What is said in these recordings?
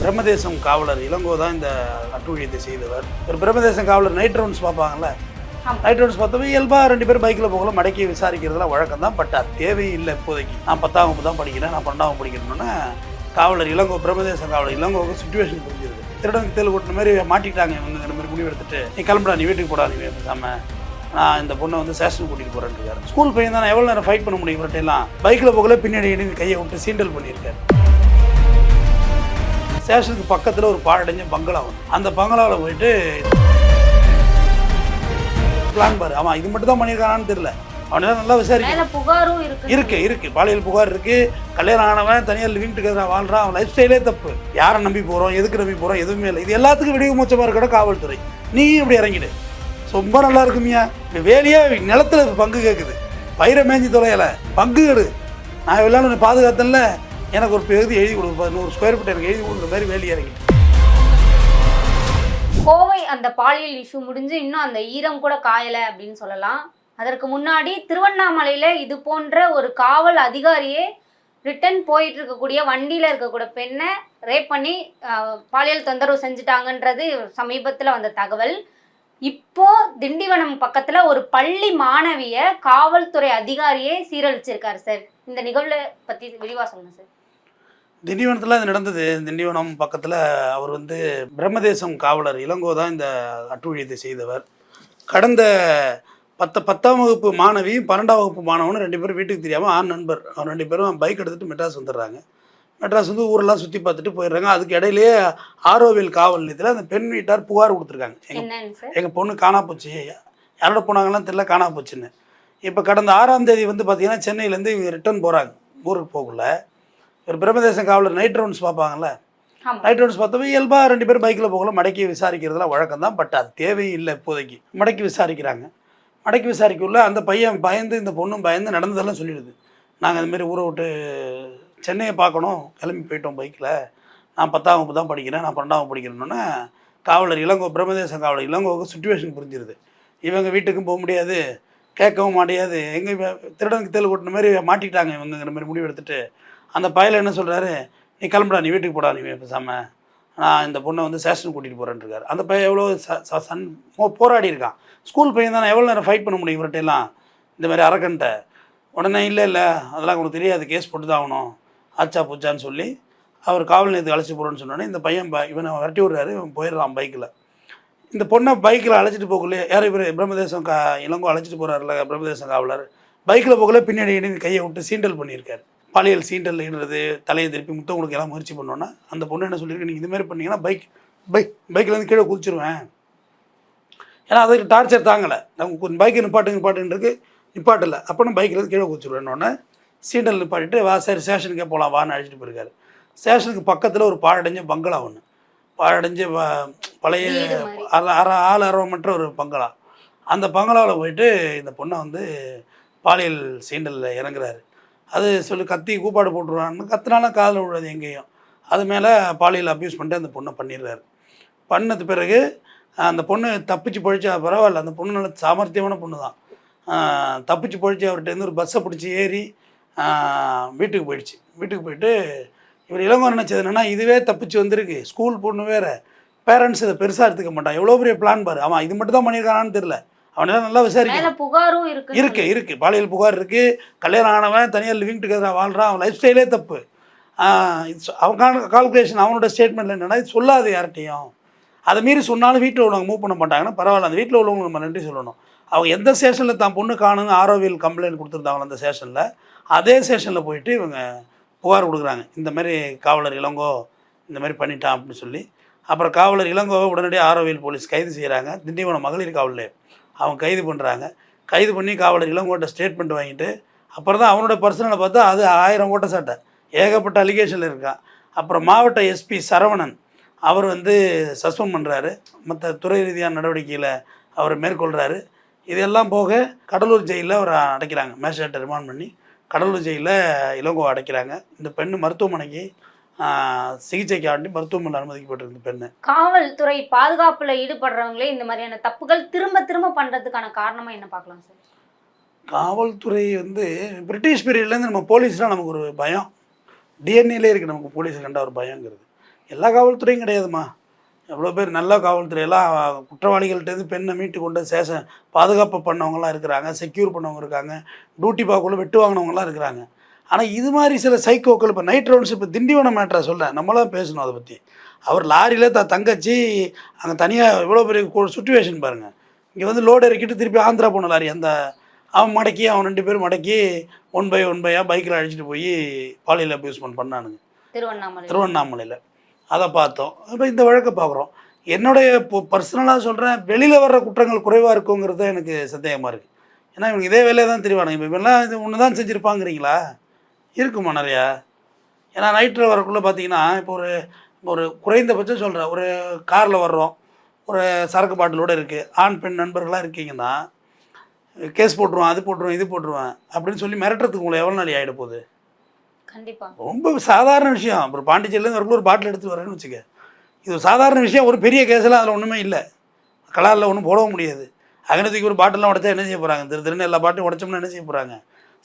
பிரம்மதேசம் காவலர். இளங்கோ தான் இந்த அட்டுழியத்தை செய்தவர். ஒரு பிரம்மதேசம் காவலர் நைட் ரவுண்ட்ஸ் பார்ப்பாங்கல்ல. நைட் ரவுண்ட்ஸ் பார்த்தப்ப இயல்பாக ரெண்டு பேரும் பைக்கில் போகல மடக்கி விசாரிக்கிறதுலாம் வழக்கம் தான். பட் அது தேவையில்லை இப்போதைக்கு. நான் பத்தாம் வகுப்பு தான் படிக்கிறேன் நான் பன்னெண்டாம் படிக்கணும்னா காவலர் இளங்கோ பிரம்மதேசம் காவலர் இளங்கோவுக்கு சுச்சுவேஷன் புரிஞ்சிருது. திருடனுக்கு தேல் கொட்டின மாதிரி மாட்டிக்கிட்டாங்க இவங்க மாதிரி முடிவு எடுத்துட்டு நீ கிளம்புடா நீ வீட்டுக்கு போடா நீ பேசாம நான் இந்த பொண்ணை வந்து சேஷன் கூட்டிகிட்டு போகிறேன்னு ஸ்கூல் பையன் தான் எவ்வளோ நேரம் ஃபைட் பண்ண முடியும் இவர்கிட்டலாம் பைக்கில் போகல பின்னாடி கையை விட்டு சீண்டல் பண்ணியிருக்காரு. ஸ்டேஷனுக்கு பக்கத்தில் ஒரு பாழடைஞ்ச பங்களா ஒன்று அந்த பங்களாவில் போயிட்டு பிளான் பாரு. ஆமாம் இது மட்டும் தான் பண்ணியிருக்கானான்னு தெரியல. அவனெல்லாம் நல்லா விசாரிக்க புகாரும் இருக்கு. இருக்கு இருக்கு. பாலியல் புகார் இருக்கு. கல்யாணம் ஆனவன் தனியார் லிவிங் டுகெதர் வாழ்றான். அவன் லைஃப் ஸ்டைலே தப்பு. யாரை நம்பி போகிறோம் எதுக்கு நம்பி போகிறோம் எதுவுமே இல்லை. இது எல்லாத்துக்கும் விடிவு மூச்சமாக இருக்கட காவல்துறை. நீ இப்படி இறங்கிடு. ரொம்ப நல்லா இருக்குமியா இந்த வேலையே நிலத்துல பங்கு கேட்குது பயிரை மேய்ஞ்சி தொலையல. பங்கு எடு. நான் உன்னை பாதுகாத்தேன்ல. எனக்கு ஒரு பகுதி எழுதி கொடு நூறு ஸ்கொயர் ஃபீட் எனக்கு எழுதி கொடுக்குற மாதிரி வேலி இறங்கி கோவை அந்த பாலியல் இஷ்யூ முடிஞ்சு இன்னும் அந்த ஈரம் கூட காயலை அப்படின்னு சொல்லலாம். அதற்கு முன்னாடி திருவண்ணாமலையில் இது போன்ற ஒரு காவல் அதிகாரியே ரிட்டன் போயிட்டு இருக்கக்கூடிய வண்டியில் இருக்கக்கூடிய பெண்ணை ரேப் பண்ணி பாலியல் தொந்தரவு செஞ்சுட்டாங்கன்றது சமீபத்தில் வந்த தகவல். இப்போ திண்டிவனம் பக்கத்தில் ஒரு பள்ளி மாணவிய காவல்துறை அதிகாரியே சீரழிச்சிருக்காரு சார். இந்த நிகழ்வை பற்றி விரிவாக சொல்லுங்கள் சார். திண்டிவனத்தில் அது நடந்தது. திண்டிவனம் பக்கத்தில் அவர் வந்து பிரம்மதேசம் காவலர். இளங்கோ தான் இந்த அட்டுழியத்தை செய்தவர். கடந்த பத்த பத்தாம் வகுப்பு மாணவி பன்னெண்டாம் வகுப்பு மாணவனும் ரெண்டு பேரும் வீட்டுக்கு தெரியாமல் ஆண் நண்பர். அவர் ரெண்டு பேரும் பைக் எடுத்துகிட்டு மெட்ராஸ் வந்துடுறாங்க. மெட்ராஸ் வந்து ஊரெல்லாம் சுற்றி பார்த்துட்டு போயிடுறாங்க. அதுக்கு இடையிலேயே ஆரோவில் காவல் நிலையத்தில் அந்த பெண் வீட்டார் புகார் கொடுத்துருக்காங்க. எங்கள் எங்கள் பொண்ணு காணா போச்சு. யாரோட போனாங்கலாம் தெரியல காணா போச்சுன்னு. இப்போ கடந்த ஆறாம் தேதி வந்து பார்த்தீங்கன்னா சென்னையிலேருந்து இவங்க ரிட்டர்ன் போகிறாங்க ஊருக்கு போகல ஒரு பிரம்மதேசம் காவலர் நைட் ரவுண்ட்ஸ் பார்ப்பாங்கல்ல? நைட் ரவுண்ட்ஸ் பார்த்தப்ப இயல்பாக ரெண்டு பேரும் பைக்கில் போகல மடக்கி விசாரிக்கிறதுலாம் வழக்கம் தான். பட் அது தேவையில்லை இப்போதைக்கு. மடக்கி விசாரிக்கிறாங்க. மடக்கி விசாரிக்கக்குள்ள அந்த பையன் பயந்து இந்த பொண்ணும் பயந்து நடந்ததெல்லாம் சொல்லிடுது. நாங்கள் இந்த மாதிரி ஊரை விட்டு சென்னையை பார்க்கணும். கிளம்பி போயிட்டோம் பைக்கில் நான் பத்தாம் வகுப்பு தான் படிக்கிறேன். நான் பன்னெண்டாம் வகுப்பு படிக்கிறேன்னொன்னே காவலர் இளங்கோ பிரம்மதேசம் காவலர் இளங்கோவுக்கு சுச்சுவேஷன் புரிஞ்சிருது. இவங்க வீட்டுக்கும் போக முடியாது. கேட்கவும் மாட்டியாது. எங்கே திருடனுக்கு தேல் கொட்டின மாதிரி மாட்டிக்கிட்டாங்க இவங்கிற மாதிரி முடிவு எடுத்துட்டு அந்த பயல என்ன சொல்கிறாரு நீ கிளம்புடா நீ வீட்டுக்கு போடா நீ பேசாமல் நான் இந்த பொண்ணை வந்து ஸ்டேஷன் கூட்டிகிட்டு போகிறேன்ருக்காரு அந்த பையன் எவ்வளோ ச- சன் போராடி இருக்கான். ஸ்கூல் பையன் தானே எவ்வளோ நேரம் ஃபைட் பண்ண முடியும் இவர்கிட்டலாம் இந்த மாதிரி அரக்கன்ட்ட. உடனே இல்லை இல்லை. அதெல்லாம் உனக்கு தெரியாது. கேஸ் போட்டு தான் ஆகணும். ஆச்சா பூச்சான்னு சொல்லி அவர் காவல் நிலையத்துக்கு அழைச்சி போகிறோன்னு சொன்னோடனே இந்த பையன் ப- இவனை விரட்டி விடுறாரு. இவன் போயிடுறான் பைக்கில் இந்த பொண்ணை பைக்கில் அழைச்சிட்டு போகலையே யார் இவர் பிரம்மதேசம் கா இளங்கோ அழைச்சிட்டு போகிறாருல பிரம்மதேசம் காவலர். பைக்கில் போகல பின்னாடி கையை விட்டு சீண்டல் பண்ணியிருக்காரு. பாலியல் சீண்டல் இடுறது தலையை திருப்பி முத்தம் கொடுக்க எல்லாம் முயற்சி பண்ணோன்னா அந்த பொண்ணு என்ன சொல்லியிருக்கு? நீங்கள் இதுமாரி பண்ணீங்கன்னா பைக் பைக் பைக்லேருந்து கீழே குதிச்சிருவேன். ஏன்னா அதுக்கு டார்ச்சர் தாங்கலை. நம்ம பைக்கை நிப்பாட்டு நிப்பாட்டுன்றது நிப்பாட்டலை. அப்போ பைக்லேருந்து கீழே குதிச்சிருவேன்னொன்னே சீண்டல் நிப்பாட்டிட்டு வா சரி ஸ்டேஷனுக்கே போகலாம் வான்னு அழைச்சிட்டு போயிருக்காரு. ஸ்டேஷனுக்கு பக்கத்தில் ஒரு பாழடைஞ்ச பங்களா ஒன்று பாழடைஞ்ச பழைய. அற ஆள் அரவமற்ற ஒரு பங்களா. அந்த பங்களாவில் போயிட்டு இந்த பொண்ணை வந்து பாலியல் சீண்டலில் இறங்குறாரு. அது சொல்லி கத்தி கூப்பாடு போட்டுருவான்னு கத்துனாலும் காதில் விழுது எங்கேயும். அது மேலே பாலியல் அப்யூஸ் பண்ணிட்டு அந்த பொண்ணை பண்ணிடுறாரு. பண்ணது பிறகு அந்த பொண்ணு தப்பிச்சு பழிச்சா பரவாயில்ல அந்த பொண்ணு நல்ல சாமர்த்தியமான பொண்ணு தான் தப்பிச்சு பழிச்சு அவர்கிட்ட ஒரு பஸ்ஸை பிடிச்சி ஏறி வீட்டுக்கு போயிடுச்சு. வீட்டுக்கு போயிட்டு இவர் இளங்கோ நினச்சது என்னென்னா இதுவே தப்பிச்சு வந்திருக்கு. ஸ்கூல் பொண்ணு வேறு. பேரண்ட்ஸ் இதை பெருசாக எடுத்துக்க மாட்டான். எவ்வளோ பெரிய பிளான் பாரு. அவன் இது மட்டும் தான் பண்ணியிருக்கானான்னு தெரில தெரியல அவனெல்லாம் நல்லா விசாரிக்க புகாரும் இருக்கு. இருக்கு இருக்கு. பாலியல் புகார் இருக்கு. கல்யாணம் ஆனவன் தனியார் லிவிங் டுகெதர் வாழ்றான். அவன் லைஃப் ஸ்டைலே தப்பு. ஆஹ் இது சொ- அவன் கால்குலேஷன் அவனோட ஸ்டேட்மெண்ட்ல என்னன்னா இது சொல்லாது யார்கிட்டையும். அதை மீறி சொன்னாலும் வீட்டில் உள்ளவங்க மூவ் பண்ண மாட்டாங்கன்னா பரவாயில்ல. அந்த வீட்டில் உள்ளவங்க நம்ம நன்றி சொல்லணும். அவங்க எந்த ஸ்டேஷனில் தான் பொண்ணு காணுங்க ஆரோவியல் கம்ப்ளைண்ட் கொடுத்துருந்தாங்களோ அந்த ஸ்டேஷனில் அதே ஸ்டேஷனில் போயிட்டு இவங்க புகார் கொடுக்குறாங்க. இந்த மாதிரி காவலர் இளங்கோ இந்த மாதிரி பண்ணிட்டான் அப்படின்னு சொல்லி. அப்புறம் காவலர் இளங்கோவை உடனடியாக ஆரோவியல் போலீஸ் கைது செய்கிறாங்க திண்டிவனம் மகளிர் காவல் நிலையம் அவங்க கைது பண்ணுறாங்க கைது பண்ணி காவலர் இளங்கோட்ட ஸ்டேட்மெண்ட் வாங்கிட்டு அப்புறம் தான் அவனோட பர்சனலை பார்த்தா அது ஆயிரம் ஓட்ட சட்டை. ஏகப்பட்ட அலிகேஷனில் இருக்கான். அப்புறம் மாவட்ட எஸ்பி சரவணன் அவர் வந்து சஸ்பெண்ட் பண்ணுறாரு மற்ற துறை ரீதியான நடவடிக்கையில் அவர் மேற்கொள்கிறாரு இதெல்லாம் போக கடலூர் ஜெயிலில் அவர் அடைக்கிறாங்க. மேஜிஸ்ட்ரேட்டை ரிமாண்ட் பண்ணி கடலூர் ஜெயிலில் இளங்கோ அடைக்கிறாங்க. இந்த பெண் மருத்துவமனைக்கு சிகிச்சைக்காண்டி மருத்துவமனையில் அனுமதிக்கப்பட்டிருந்த பெண்ணு. காவல்துறை பாதுகாப்புல ஈடுபடுறவங்களே இந்த மாதிரியான தப்புகள் திரும்ப திரும்ப பண்றதுக்கான காரணமா என்ன பார்க்கலாம் சார்? காவல்துறை வந்து பிரிட்டிஷ் பீரியட்லேருந்து நம்ம போலீஸ்லாம் நமக்கு ஒரு பயம். டிஎன்ஏலே இருக்குது நமக்கு போலீஸை கண்ட ஒரு பயங்கிறது. எல்லா காவல்துறையும் கிடையாதுமா எவ்வளோ பேர் நல்ல காவல்துறையெல்லாம் குற்றவாளிகள்கிட்டருந்து பெண்ணை மீட்டு கொண்டு சேஷன் பாதுகாப்பு பண்ணவங்கலாம் இருக்கிறாங்க செக்யூர் பண்ணவங்க இருக்காங்க டியூட்டி பார்க்கக்குள்ள வெட்டு வாங்கினவங்கலாம் இருக்கிறாங்க. ஆனால் இது மாதிரி சில சைக்கோக்கள் இப்போ நைட் ரவுண்ட்ஸ் இப்போ திண்டிவனம் மேட்ரை சொல்ல நம்மளாம் பேசணும் அதை பற்றி அவர் லாரியில் த தங்கச்சி அங்கே தனியாக இவ்வளோ பெரிய சுச்சுவேஷன் பாருங்கள் இங்கே வந்து லோடு இறக்கிட்டு திருப்பி ஆந்திரா போன லாரி. அந்த அவன் மடக்கி அவன் ரெண்டு பேரும் மடக்கி ஒன் பை ஒன் பையாக பைக்கில் அழைச்சிட்டு போய் பாலியல் அபியூஸ்மெண்ட் பண்ணானுங்க. திருவண்ணாமலை திருவண்ணாமலையில். அதை பார்த்தோம். இப்போ இந்த வழக்கை பார்க்குறோம். என்னுடைய இப்போ பர்சனலாக சொல்கிறேன் வெளியில் வர்ற குற்றங்கள் குறைவாக இருக்குங்கிறது எனக்கு சந்தேகமாக இருக்குது ஏன்னா இவங்க இதே வேலையை தான் தெரிவானுங்க. இப்போ இவெல்லாம் இது ஒன்று தான் செஞ்சுருப்பாங்கிறீங்களா? இருக்குமா நிறையா? ஏன்னா நைட்டில் வரக்குள்ளே பார்த்தீங்கன்னா இப்போ ஒரு ஒரு குறைந்தபட்சம் சொல்கிறேன் ஒரு காரில் வர்றோம். ஒரு சரக்கு பாட்டிலோடு இருக்குது ஆண் பெண் நண்பர்களாக இருக்கீங்கன்னா கேஸ் போட்டுருவான் அது போட்டுருவான் இது போட்டுருவான் அப்படின்னு சொல்லி மிரட்டுறதுக்கு உங்களை எவ்வளோ நாள் ஆகிட போகுது? கண்டிப்பா. ரொம்ப சாதாரண விஷயம். அப்புறம் பாண்டிச்சேரியிலேருந்து வரக்குள்ள ஒரு பாட்டில் எடுத்து வரேன்னு வச்சுக்க. இது ஒரு சாதாரண விஷயம். ஒரு பெரிய கேஸெல்லாம் அதில் ஒன்றுமே இல்லை. கலாரில் ஒன்றும் போடவும் முடியாது. அகனத்துக்கு ஒரு பாட்டிலாம் உடைச்சா என்ன செய்ய போகிறாங்க திரு திருன்னு எல்லா பாட்டையும் உடைச்சோம்னா என்ன செய்ய போகிறாங்க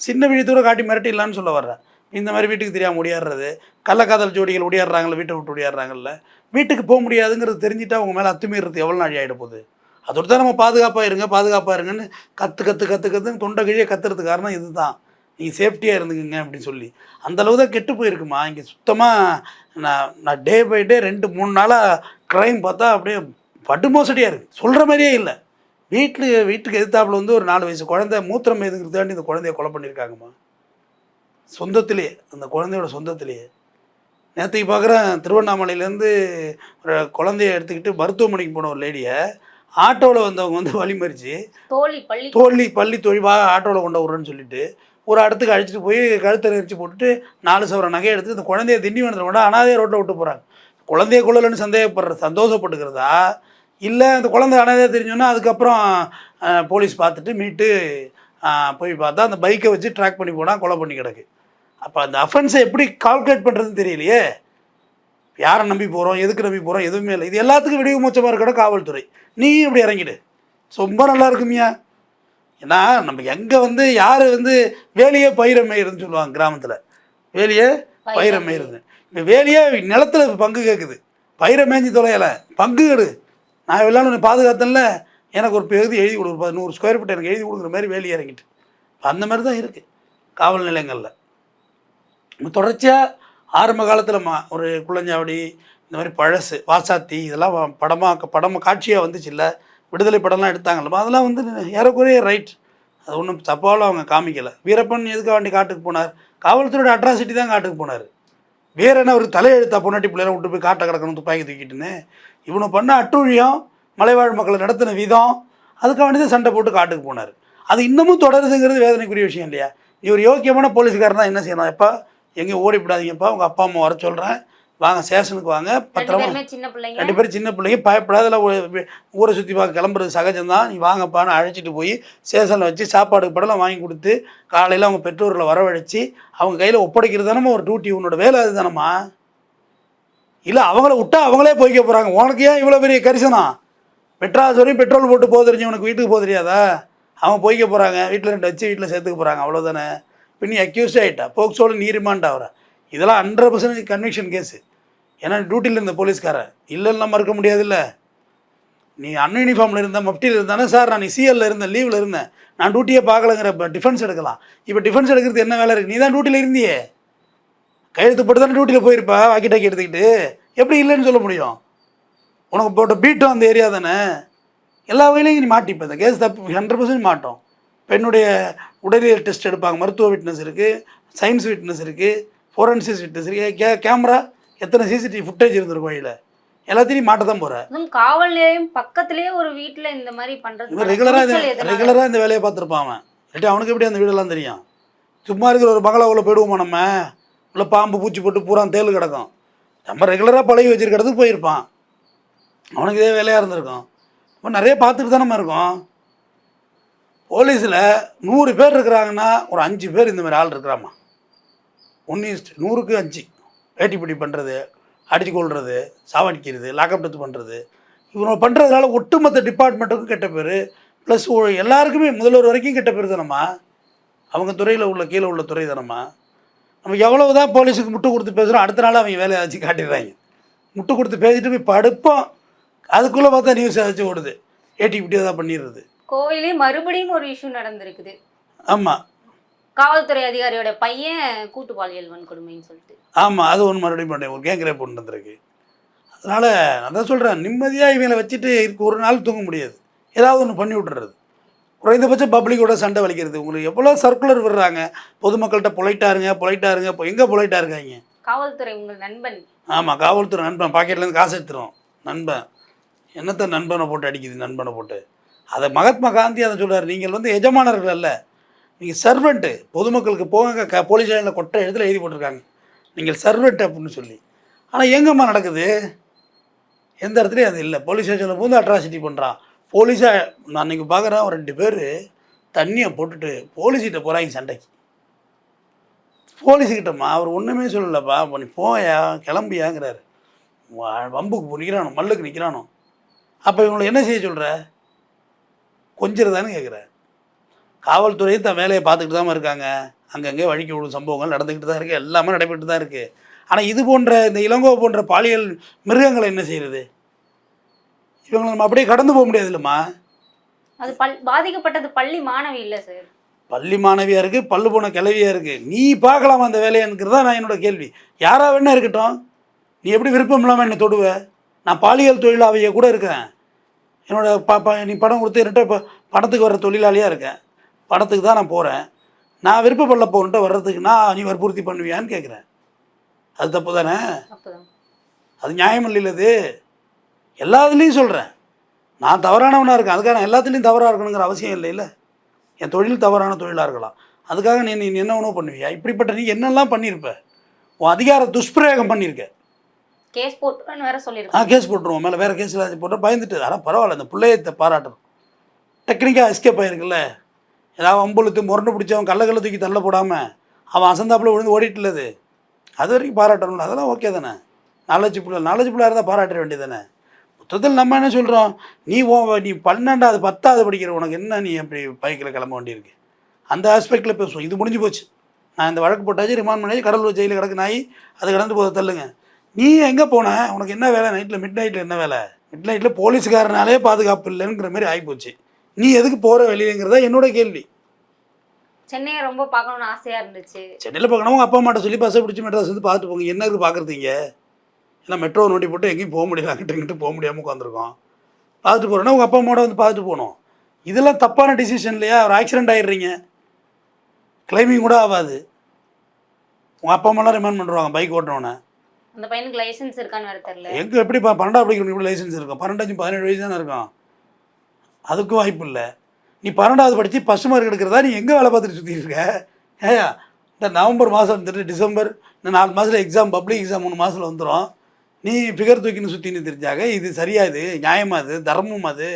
சின்ன விழித்தூர காட்டி மிரட்டிடலான்னு சொல்ல வர்றேன் இந்த மாதிரி வீட்டுக்கு தெரியாமல் ஒடியாடுறது கள்ளக்காதல் ஜோடிகள் ஒடியாடுறாங்கல்ல வீட்டை விட்டு ஒடியாடுறாங்கல்ல வீட்டுக்கு போக முடியாதுங்கிறது தெரிஞ்சுட்டா அவங்க மேலே அத்துமீறது எவ்வளோ நாள் ஆகிட போகுது? அதோடு தான் நம்ம பாதுகாப்பாக இருங்க பாதுகாப்பாக இருங்கன்னு கற்று கற்று கற்று கற்றுன்னு தொண்டை கிழியே கத்துறதுக்கு காரணம் இதுதான். நீங்கள் சேஃப்டியாக இருந்துக்குங்க அப்படின்னு சொல்லி. அந்த அளவு தான் கெட்டு போயிருக்குமா? இங்கே சுத்தமாக நான் நான் டே பை டே ரெண்டு மூணு நாளாக க்ரைம் பார்த்தா அப்படியே படுமோசடியாக இருக்குது சொல்கிற மாதிரியே இல்லை. வீட்டில் வீட்டுக்கு எதிர்த்தாப்புல வந்து ஒரு நாலு வயசு குழந்தை மூத்திரம் எதுங்கிறதாண்டி இந்த குழந்தைய கொலை பண்ணியிருக்காங்கம்மா. சொந்தத்திலேயே அந்த குழந்தையோட சொந்தத்திலேயே. நேற்றுக்கு பார்க்குறேன் திருவண்ணாமலையிலேருந்து ஒரு குழந்தைய எடுத்துக்கிட்டு மருத்துவமனைக்கு போன ஒரு லேடியை ஆட்டோவில் வந்தவங்க வந்து வழிமறிச்சு தோழி பள்ளி தோல்வி பள்ளி தொழிவா ஆட்டோவில் கொண்டு விட்றேன்னு சொல்லிட்டு ஒரு இடத்துக்கு அழைச்சிட்டு போய் கழுத்தை நெரிச்சு போட்டுட்டு நாலு சவர நகையை எடுத்து இந்த குழந்தைய திண்டிவனத்தில் கொண்டு அனாதைய ரோட்டில் விட்டு போகிறாங்க குழந்தைய கொள்ளலன்னு சந்தேகப்படுற சந்தோஷப்பட்டுக்கிறதா? இல்லை அந்த குழந்தை அனாதையாக தெரிஞ்சோன்னா அதுக்கப்புறம் போலீஸ் பார்த்துட்டு மீட்டு போய் பார்த்தா அந்த பைக்கை வச்சு ட்ராக் பண்ணி போனால் கொலை பண்ணி கிடக்கு. அப்போ அந்த அஃபென்ஸை எப்படி கால்குலேட் பண்ணுறதுன்னு தெரியலையே. யாரை நம்பி போகிறோம் எதுக்கு நம்பி போகிறோம் எதுவுமே இல்லை. இது எல்லாத்துக்கும் விடிவு மூச்சமாக இருக்கட காவல்துறை. நீ இப்படி இறங்கிடு. ரொம்ப நல்லா இருக்குமியா? ஏன்னா நம்ம எங்கே வந்து யார் வந்து வேலியே பயிரை மேயிறதுன்னு சொல்லுவாங்க கிராமத்தில். வேலியே பயிரை இப்போ வேலியே நிலத்துல பங்கு கேட்குது பயிரை மேய்ஞ்சி தொலையலை. பங்கு கெடு. நான் எல்லாம் உன்னை பாதுகாத்தேன்ல. எனக்கு ஒரு பகுதி எழுதி கொடுக்குற நூறு ஸ்கொயர் ஃபீட் எனக்கு எழுதி கொடுக்குற மாதிரி வேலி இறங்கிட்டு. அந்த மாதிரி தான் இருக்குது காவல் நிலையங்களில். தொடர்ச்சியாக ஆரம்ப காலத்தில் மா ஒரு குள்ளஞ்சாவடி இந்த மாதிரி பழசு வாசாத்தி இதெல்லாம் படமாக படமாக காட்சியாக வந்துச்சு இல்லை விடுதலை படம்லாம் எடுத்தாங்கல்ல. அதெல்லாம் வந்து ஏறக்குறைய ரைட் அது ஒன்றும் தப்பாலும் அவங்க காமிக்கலை. வீரப்பன் எதுக்கு வேண்டி காட்டுக்கு போனார்? காவல்துறையோட அட்ராசிட்டி தான் காட்டுக்கு போனார். வேற என்ன ஒரு தலையெழுத்தா பொன்னாட்டி பிள்ளையெல்லாம் விட்டு போய் காட்டை கிடக்கணும் துப்பாக்கி தூக்கிட்டுன்னு இவனை பண்ண அட்டூழியம் மலைவாழ் மக்களை நடத்தின விதம் அதுக்காக தான் சண்டை போட்டு காட்டுக்கு போனார். அது இன்னமும் தொடருதுங்கிறது வேதனைக்குரிய விஷயம் இல்லையா? நீ ஒரு யோக்கியமான போலீஸ்காரன் தான் என்ன செய்யணும்? எப்பா எங்கேயும் ஓடிவிடாதீங்கப்பா உங்கள் அப்பா அம்மா வர சொல்கிறேன் வாங்க ஸ்டேஷனுக்கு வாங்க பத்திரமா பேருமே சின்ன பிள்ளைங்க. ரெண்டு பேரும் சின்ன பிள்ளைங்க பயப்படாதல ஊரை சுற்றி பார்க்க கிளம்புறது சகஜம்தான். நீ வாங்கப்பான்னு அழைச்சிட்டு போய் ஸ்டேஷனில் வச்சு சாப்பாடு படலாம் வாங்கி கொடுத்து காலையில் அவங்க பெற்றோர்களை வரவழைச்சி அவங்க கையில் ஒப்படைக்கிறது தானம்மா ஒரு டியூட்டி உன்னோட வேலை அதுதானம்மா இல்லை அவங்கள விட்டா அவங்களே போய்க்க போகிறாங்க உனக்கு ஏன் இவ்வளோ பெரிய கரிசனம்? பெட்ராஸ் வரையும் பெட்ரோல் போட்டு போக தெரிஞ்சவனுக்கு வீட்டுக்கு போக தெரியாதா? அவன் போய்க்க போகிறாங்க வீட்டில் ரெண்டு வச்சு வீட்டில் சேர்த்துக்க போகிறாங்க அவ்வளோதானே இப்போ நீ அக்யூஸ்ட் ஆகிட்டா போக்சோல நீ ரிமாண்ட் ஆகிற இதெல்லாம் ஹண்ட்ரட் பர்சன்டேஜ் கன்விக்ஷன் கேஸு ஏன்னா டியூட்டியில் இருந்த போலீஸ்காரன் இல்லைன்னா மறுக்க முடியாதுல்ல. நீ அன் யூனிஃபார்மில் இருந்தேன் மப்டியில் இருந்தானே சார் நான் சிஎல்ல இருந்தேன் லீவில் இருந்தேன் நான் டியூட்டியே பார்க்கலங்கிற இப்போ டிஃபென்ஸ் எடுக்கலாம். இப்போ டிஃபென்ஸ் எடுக்கிறது என்ன வேலை இருக்குது நீ தான் டியூட்டியில் இருந்தியே. கையெழுத்து போட்டு தானே டியூட்டியில் போயிருப்பா வாக்கி டாக்கி எடுத்துக்கிட்டு. எப்படி இல்லைன்னு சொல்ல முடியும்? உனக்கு போட்ட பீட்டும் அந்த ஏரியா தானே. எல்லா வகையிலையும் நீ மாட்டிப்போ இந்த கேஸ் தப்பு ஹண்ட்ரட் பர்சன்ட் மாட்டோம். பெண்ணுடைய உடலியல் டெஸ்ட் எடுப்பாங்க. மருத்துவ விட்னஸ் இருக்குது சயின்ஸ் விட்னஸ் இருக்குது இருக்குது கே கேமரா எத்தனை சிசிடிவி ஃபுட்டேஜ் இருந்திருக்கும் வழியில்? எல்லாத்தையும் மாட்ட தான் போகிற அதுவும் காவல் நிலையம் பக்கத்திலேயே ஒரு வீட்டுல இந்த மாதிரி இவன் ரெகுலராக இந்த? ரெகுலராக இந்த வேலையை பார்த்துருப்பான் அவன். இல்லாட்டி அவனுக்கு எப்படி அந்த வீடெல்லாம் தெரியும்? சும்மா இருக்கிற ஒரு பங்களாவுக்குள்ள போயிடுவோமா நம்ம? உள்ள பாம்பு பூச்சி போட்டு பூரா தேள் கிடக்கும். நம்ம ரெகுலராக பழகி வச்சிருக்கிறதுக்கு போயிருப்பான். அவனுக்கு இதே வேலையாக இருந்திருக்கும். இப்போ நிறைய பார்த்துட்டு தானே நம்ம இருக்கோம். போலீஸில் நூறு பேர் இருக்கிறாங்கன்னா ஒரு அஞ்சு பேர் இந்த மாதிரி ஆள் இருக்கிறாமா? ஒன்று நூறுக்கு அஞ்சு. வேட்டிப்பிடி பண்ணுறது அடிச்சு கொள்வது சாவடிக்கிறது லாக்அப் டெத்து பண்ணுறது இவங்க பண்ணுறதுனால ஒட்டுமொத்த டிபார்ட்மெண்ட்டுக்கும் கெட்ட பேர். ப்ளஸ் எல்லாருக்குமே முதல்வர் வரைக்கும் கெட்ட பேர் தானம்மா? அவங்க துறையில் உள்ள கீழே உள்ள துறை தானம்மா? நம்ம எவ்வளவு தான் போலீஸுக்கு முட்டு கொடுத்து பேசுகிறோம் அடுத்த நாள் அவங்க வேலையை வச்சு காட்டிடுறாங்க. முட்டு கொடுத்து பேசிட்டு போய் படுப்போம். அதுக்குள்ளே பார்த்தா நியூஸ் ஏதாச்சும் ஓடுது. ஏட்டி இப்படி தான் பண்ணிடுறது. கோவிலே மறுபடியும் ஒரு இஷ்யூ நடந்திருக்குது. ஆமாம் காவல்துறை அதிகாரியோட பையன் கூட்டு பாலியல் வன்கொடுமைன்னு சொல்லிட்டு. ஆமாம் அது ஒன்று மறுபடியும் பண்ணேன் ஒரு கேங் ரேப் ஒன்று நடந்திருக்கு அதனால் அதான் சொல்கிறேன் நிம்மதியாக இவங்களை வச்சுட்டு இருக்க ஒரு நாள் தூங்க முடியாது. ஏதாவது ஒன்று பண்ணி விட்டுறது. குறைந்தபட்சம் பப்ளிக்கோட சண்டை வலிக்கிறது. உங்களுக்கு எவ்வளோ சர்க்குலர் விடுறாங்க? பொதுமக்கள்கிட்ட பொலைட்டாக இருங்க பொலைட்டாக இருங்க இப்போ எங்கே பொலைட்டாக இருக்காங்க? காவல்துறை உங்கள் நண்பன். ஆமாம் காவல்துறை நண்பன். பாக்கெட்லேருந்து காசு எடுத்துரும். நண்பன். என்னத்த நண்பனை போட்டு அடிக்குது நண்பனை போட்டு? அதை மகாத்மா காந்தி அதை சொல்றாரு. நீங்கள் வந்து எஜமானர்கள் அல்ல. நீங்கள் சர்வெண்ட்டு பொதுமக்களுக்கு போங்க க போலீஸ் ஸ்டேஷனில் கொட்டை இடத்துல எழுதி போட்டிருக்காங்க. நீங்கள் சர்வெண்ட் அப்படின்னு சொல்லி. ஆனால் எங்கம்மா நடக்குது? எந்த இடத்துலையும் அது இல்லை. போலீஸ் ஸ்டேஷனில் வந்து அட்ராசிட்டி பண்ணுறான் போலீஸாக நான் அன்றைக்கி பார்க்குறேன் ஒரு ரெண்டு பேர் தண்ணியை போட்டுட்டு போலீஸ்கிட்ட போகிறாங்க சண்டைக்கு. போலீஸுக்கிட்டம்மா அவர் ஒன்றுமே சொல்லலப்பா. இப்போ நீ போயா கிளம்பியாங்கிறாரு. வா- வம்புக்கு போ- நிற்கிறானோ மல்லுக்கு நிற்கிறானோ அப்போ இவங்களை என்ன செய்ய சொல்கிற கொஞ்சிறதான்னு கேட்குறேன் காவல்துறையும் தன் வேலையை பார்த்துக்கிட்டு தான் இருக்காங்க. அங்கங்கே வழிக்கு விடும் சம்பவங்கள் நடந்துக்கிட்டு தான் இருக்குது எல்லாமே நடைபெற்று தான் இருக்குது ஆனால் இது போன்ற இந்த இளங்கோ போன்ற பாலியல் மிருகங்களை என்ன செய்கிறது இவங்களை நம்ம அப்படியே கடந்து போக முடியாது இல்லைம்மா அது பல் பாதிக்கப்பட்டது பள்ளி மாணவி இல்லை சார் பள்ளி மாணவியாக இருக்குது பல்லு போன கிளவியாக இருக்குது நீ பார்க்கலாமா அந்த வேலையானுங்கிறது தான் நான் என்னோட கேள்வி. யாரா வேணா இருக்கட்டும். நீ எப்படி விருப்பம் இல்லாமல் என்னை தொடுவ? நான் பாலியல் தொழிலாளியாக கூட இருக்கிறேன் என்னோட ப ப நீ படம் கொடுத்து என்கிட்ட இப்போ படத்துக்கு வர தொழிலாளியாக இருக்கேன். படத்துக்கு தான் நான் போகிறேன் நான் விருப்பப்படல போன்ட்டு வர்றதுக்கு நான் நீ வற்புறுத்தி பண்ணுவியான்னு கேட்குறேன் அது தப்பு தானே? அது நியாயம் இல்லை இது எல்லாத்துலேயும் சொல்கிறேன் நான் தவறானவனாக இருக்கேன். அதுக்காக நான் எல்லாத்துலேயும் தவறாக இருக்கணுங்கிற அவசியம் இல்லை இல்லை என் தொழில் தவறான தொழிலாக இருக்கலாம். அதுக்காக நீ நீ என்ன உணவு பண்ணுவியா? இப்படிப்பட்ட நீ என்னெல்லாம் பண்ணியிருப்ப? உன் அதிகார துஷ்பிரயோகம் பண்ணியிருக்க. கேஸ் போட்டுன்னு வேற ஆ கேஸ் போட்டுருவோம். மேலே வேறு கேஸ் ஏதாச்சும் போட்டால் பயந்துட்டு. ஆனால் பரவாயில்ல இந்த பிள்ளையத்தை பாராட்டணும். டெக்னிக்காக எஸ்கேப் ஆயிருக்குல்ல. ஏதாவது அம்புழுத்து முரண்டு பிடிச்சவன் கல்ல கல்ல தூக்கி தள்ள போடாமல் அவன் அசந்தாப்புல விழுந்து ஓடிட்டுள்ளது. அது வரைக்கும் பாராட்டணும்ல. அதெல்லாம் ஓகே தானே. நாலேஜ் பிள்ளை நாலேஜ் பிள்ளையாக இருந்தால் பாராட்ட வேண்டியதானே மொத்தத்தில் நம்ம என்ன சொல்கிறோம் நீ ஓ நீ பன்னெண்டாவது பத்தாவது படிக்கிற உனக்கு என்ன நீ அப்படி பைக்கில் கிளம்ப வேண்டியிருக்கு? அந்த ஆஸ்பெக்டில் பேசுவோம் இது முடிஞ்சு போச்சு. நான் இந்த வழக்கு போட்டாச்சு ரிமாண்ட் பண்ணி கடலூர் ஜெயிலில் கிடக்கு நாய் அது கடந்து போதை தள்ளுங்க. நீ எங்கே போன? உனக்கு என்ன வேலை? நைட்டில் மிட் நைட்டில் என்ன வேலை? மிட் நைட்டில் போலீஸ்காரனாலே பாதுகாப்பு இல்லைங்கிற மாதிரி ஆகிப்போச்சு நீ எதுக்கு போகிற வெளியேங்கிறதா என்னோட கேள்வி. சென்னையை ரொம்ப பார்க்கணும்னு ஆசையா இருந்துச்சு. சென்னையில் பார்க்கணும் அப்பா அம்மாட்ட சொல்லி பஸ்ஸை பிடிச்சி மெட்ராஸ் வந்து பார்த்துட்டு போங்க. என்ன இருக்குது பார்க்குறதுங்க? எல்லாம் மெட்ரோ நோட்டி போட்டு எங்கேயும் போக முடியல அங்கிட்ட இங்கிட்டு போக முடியாமல் உட்காந்துருக்கோம் பார்த்துட்டு போகிறோன்னா உங்கள் அப்பா அம்மாவோட வந்து பார்த்துட்டு போகணும். இதெல்லாம் தப்பான டிசிஷன் இல்லையா? ஒரு ஆக்சிடென்ட் ஆயிடுறீங்க. கிளைமிங் கூட ஆகாது. உங்கள் அப்பா அம்மாலாம் ரிமைண்ட் பண்ணுறாங்க பைக் ஓட்டுறவனை அந்த பையனுக்கு லைசென்ஸ் இருக்கான்னு வேற தெரியல. எங்கே எப்படிப்பா பன்னெண்டாவது எப்படி லைசன்ஸ் இருக்கும். பன்னெண்டாச்சும் பதினேழு வயசு தானே இருக்கும். அதுக்கும் வாய்ப்பு இல்லை. நீ பன்னெண்டாவது படித்து ஃபஸ்ட் மார்க் எடுக்கிறதா நீ எங்கே வேலை பார்த்துட்டு சுற்றிட்டு இருக்க? ஏயா இந்த நவம்பர் மாதம் வந்துட்டு டிசம்பர் இந்த நாலு மாதத்தில் எக்ஸாம் பப்ளிக் எக்ஸாம் மூணு மாதத்தில் வந்துடும் நீ ஃபிகர் தூக்கின்னு சுற்றின்னு தெரிஞ்சாக இது சரியா இது? நியாயமா அது தர்மம் அது?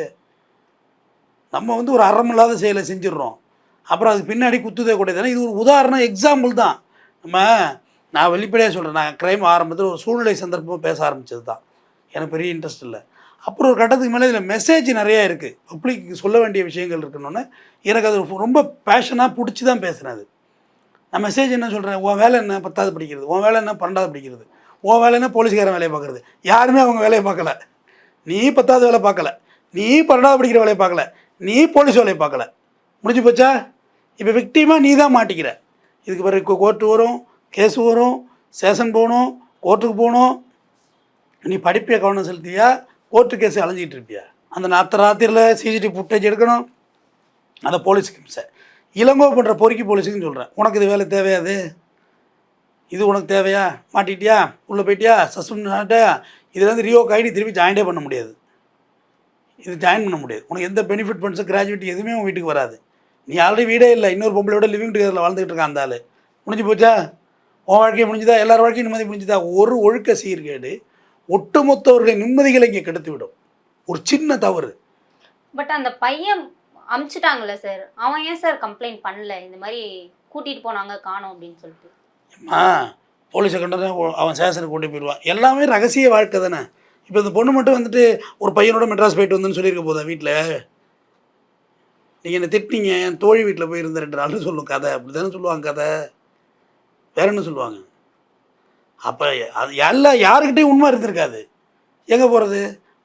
நம்ம வந்து ஒரு அறம் இல்லாத செயலை செஞ்சிடுறோம். அப்புறம் அதுக்கு பின்னாடி குத்துதே கூட தானே? இது ஒரு உதாரணம் எக்ஸாம்பிள் தான். நம்ம நான் வெளிப்படையாக சொல்கிறேன் நான் க்ரைம் ஆரம்பத்தில் ஒரு சூழ்நிலை சந்தர்ப்பமாக பேச ஆரம்பித்தது தான் எனக்கு பெரிய இன்ட்ரெஸ்ட் இல்லை. அப்புறம் ஒரு கட்டத்துக்கு மேலே இதில் மெசேஜ் நிறையா இருக்குது பப்ளிக் சொல்ல வேண்டிய விஷயங்கள் இருக்கணுன்னு எனக்கு அது ரொம்ப பேஷனாக பிடிச்சி தான் பேசுகிறேன் அது நான் மெசேஜ் என்ன சொல்கிறேன் உன் வேலை என்ன? பத்தாவது படிக்கிறது. உன் வேலை என்ன? பன்னெண்டாவது படிக்கிறது. உன் வேலை என்ன? போலீஸ்காரன் வேலையை பார்க்குறது. யாருமே அவங்க வேலையை பார்க்கல. நீ பத்தாவது வேலை பார்க்கல. நீ பன்னெண்டாவது படிக்கிற வேலையை பார்க்கல. நீ போலீஸ் வேலையை பார்க்கல. முடிஞ்சு போச்சா? இப்போ விக்டிமாக நீ தான் மாட்டிக்கிற. இதுக்கு பிறகு கோர்ட்டு வரும் கேஸ் வரும் ஸ்டேஷன் போகணும் கோர்ட்டுக்கு போகணும். நீ படிப்பிய கவனம் செலுத்தியா? கோர்ட்டு கேஸ் அலைஞ்சிக்கிட்டு இருப்பியா? அந்த நாத்த ராத்திரியில் சிசிடிவி ஃபுட்டேஜ் எடுக்கணும். அந்த போலீஸுக்கு சார் இளங்கோ பண்ணுற பொறுக்கி போலீஸுக்குன்னு சொல்கிறேன் உனக்கு இது வேலை தேவையாது இது உனக்கு தேவையா? மாட்டிட்டியா? உள்ளே போயிட்டியா? சஸ்பெண்ட் ஆகிட்டியா இதுல வந்து ரியோ ஐடி திருப்பி ஜாயின்டே பண்ண முடியாது. இது ஜாயின் பண்ண முடியாது. உனக்கு எந்த பெனிஃபிட் ஃபண்ட்ஸு கிராஜுவேட்டி எதுவுமே உன் வீட்டுக்கு வராது. நீ ஆல்ரெடி வீடே இல்லை. இன்னொரு பொம்பளையோட லிவிங் டுகெதரில் வாழ்ந்துகிட்டு இருக்கான் அந்த ஆள். முடிஞ்சு போச்சா? உன் வாழ்க்கையை முடிஞ்சுதா? எல்லார் வாழ்க்கையும் நிம்மதி முடிஞ்சுதா? ஒரு ஒழுக்க சீர்கேடு. ஒட்டுமொத்தவர்களின் நிம்மதிகளை இங்கே கெடுத்து விடும் ஒரு சின்ன தவறு. பட் அந்த பையன் அமுச்சிட்டாங்கல்ல சார். அவன் ஏன் சார் கம்ப்ளைண்ட் பண்ணல? இந்த மாதிரி கூட்டிட்டு போனாங்க காணோம் அப்படின்னு சொல்லிட்டு. ஆ போலீஸை கண்டா அவன் சேஷனுக்கு கொண்டு போயிடுவான். எல்லாமே ரகசிய வாழ்க்கை தானே. இப்போ இந்த பொண்ணு மட்டும் வந்துட்டு ஒரு பையனோட மெட்ராஸ் போயிட்டு வந்தேன்னு சொல்லியிருக்க போதா வீட்டில் நீங்கள் என்ன திட்டினீங்க என் தோழி வீட்டில் போயிருந்த ரெண்டு நாள்னு சொல்லும் கதை. அப்படி தானே சொல்லுவாங்க கதை? வேற என்ன சொல்லுவாங்க? அப்போ அது எல்லாம் யாருக்கிட்டையும் உண்மை இருந்திருக்காது. எங்கே போகிறது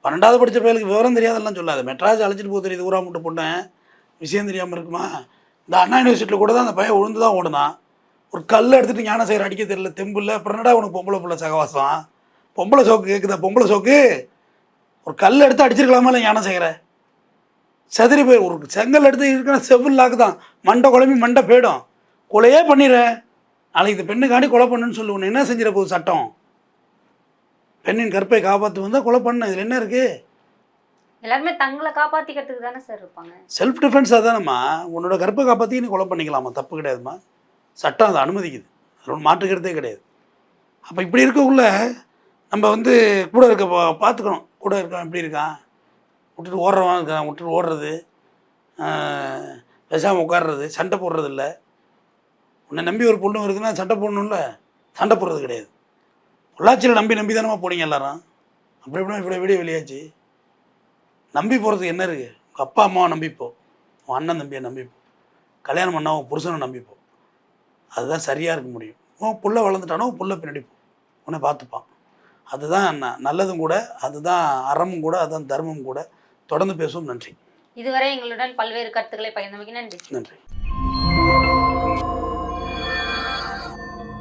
பன்னெண்டாவது படித்த பயலுக்கு விவரம் தெரியாதெல்லாம் சொல்லாது. மெட்ராஸ் அழைச்சிட்டு போக தெரியுது ஊரா மட்டும் பொண்ணேன் விஷயம் தெரியாமல் இருக்குமா? இந்த அண்ணா யூனிவர்சிட்டியில் கூட தான் அந்த பையன் உழுந்து தான் ஓடுனான். ஒரு கல்லை எடுத்துட்டு ஞான செய்கிற அடிக்க தெரியல தெம்பு இல்லை. உனக்கு பொம்பளை பிள்ளை சகவாசம்? பொம்பளை சோக்கு கேட்குதா பொம்பளை சோக்கு? ஒரு கல் எடுத்து அடிச்சிருக்கலாமா இல்லை ஞானம் செய்கிற செதறி போய் ஒரு செங்கல் எடுத்து இருக்கிற செவ்வல் லாக்கு தான் மண்டை குழம்பி மண்டை போயிடும். கொலையே பண்ணிடுறேன். நாளைக்கு இந்த பெண்ணுக்காண்டி கொலை பண்ணுன்னு சொல்லு உன்னை என்ன செஞ்சிட போகுது சட்டம்? பெண்ணின் கற்பை காப்பாற்று வந்தால் கொலை பண்ண இதில் என்ன இருக்குது எல்லாருமே தங்களை காப்பாத்திக்கிறதுக்கு தானே சார் இருப்பாங்க. செல்ஃப் டிஃபென்ஸ் அதானம்மா. உன்னோட கற்பை காப்பாற்றி நீ கொலை பண்ணிக்கலாமா தப்பு கிடையாதும்மா. சட்டம் அதை அனுமதிக்குது. அது ஒன்று மாற்றுக்கிறதே கிடையாது. அப்போ இப்படி இருக்கக்குள்ள நம்ம வந்து கூட இருக்க பார்த்துக்கணும் கூட இருக்கான் எப்படி இருக்கான். விட்டுட்டு ஓடுறவன் இருக்கான் விட்டுட்டு ஓடுறது பேசாமல் உட்கார்றது சண்டை போடுறது இல்லை உன்னை நம்பி ஒரு பொண்ணு வருதுன்னா சண்டை போடணும்ல? சண்டை போடுறது கிடையாது. பொள்ளாச்சியில் நம்பி நம்பி தானமா போனீங்க எல்லாரும்? அப்படி எப்படின்னா இப்படி வீடியோ வெளியாச்சு. நம்பி போகிறதுக்கு என்ன இருக்குது உங்கள் அப்பா அம்மாவை நம்பிப்போ உன் அண்ணன் தம்பியை நம்பிப்போ கல்யாணம் பண்ணா உன் புருஷனை நம்பிப்போ அதுதான் சரியாக இருக்க முடியும். உன் புள்ள வளர்ந்துட்டானோ புள்ள பின்னாடி போ. உன்னை பார்த்துப்பான். அதுதான் நல்லதும் கூட அதுதான் அறமும் கூட அதுதான் தர்மம் கூட. தொடர்ந்து பேசுவோம். நன்றி. இதுவரை எங்களுடன் பல்வேறு கருத்துக்களை பகிர்ந்தமைக்கு நன்றி. நன்றி.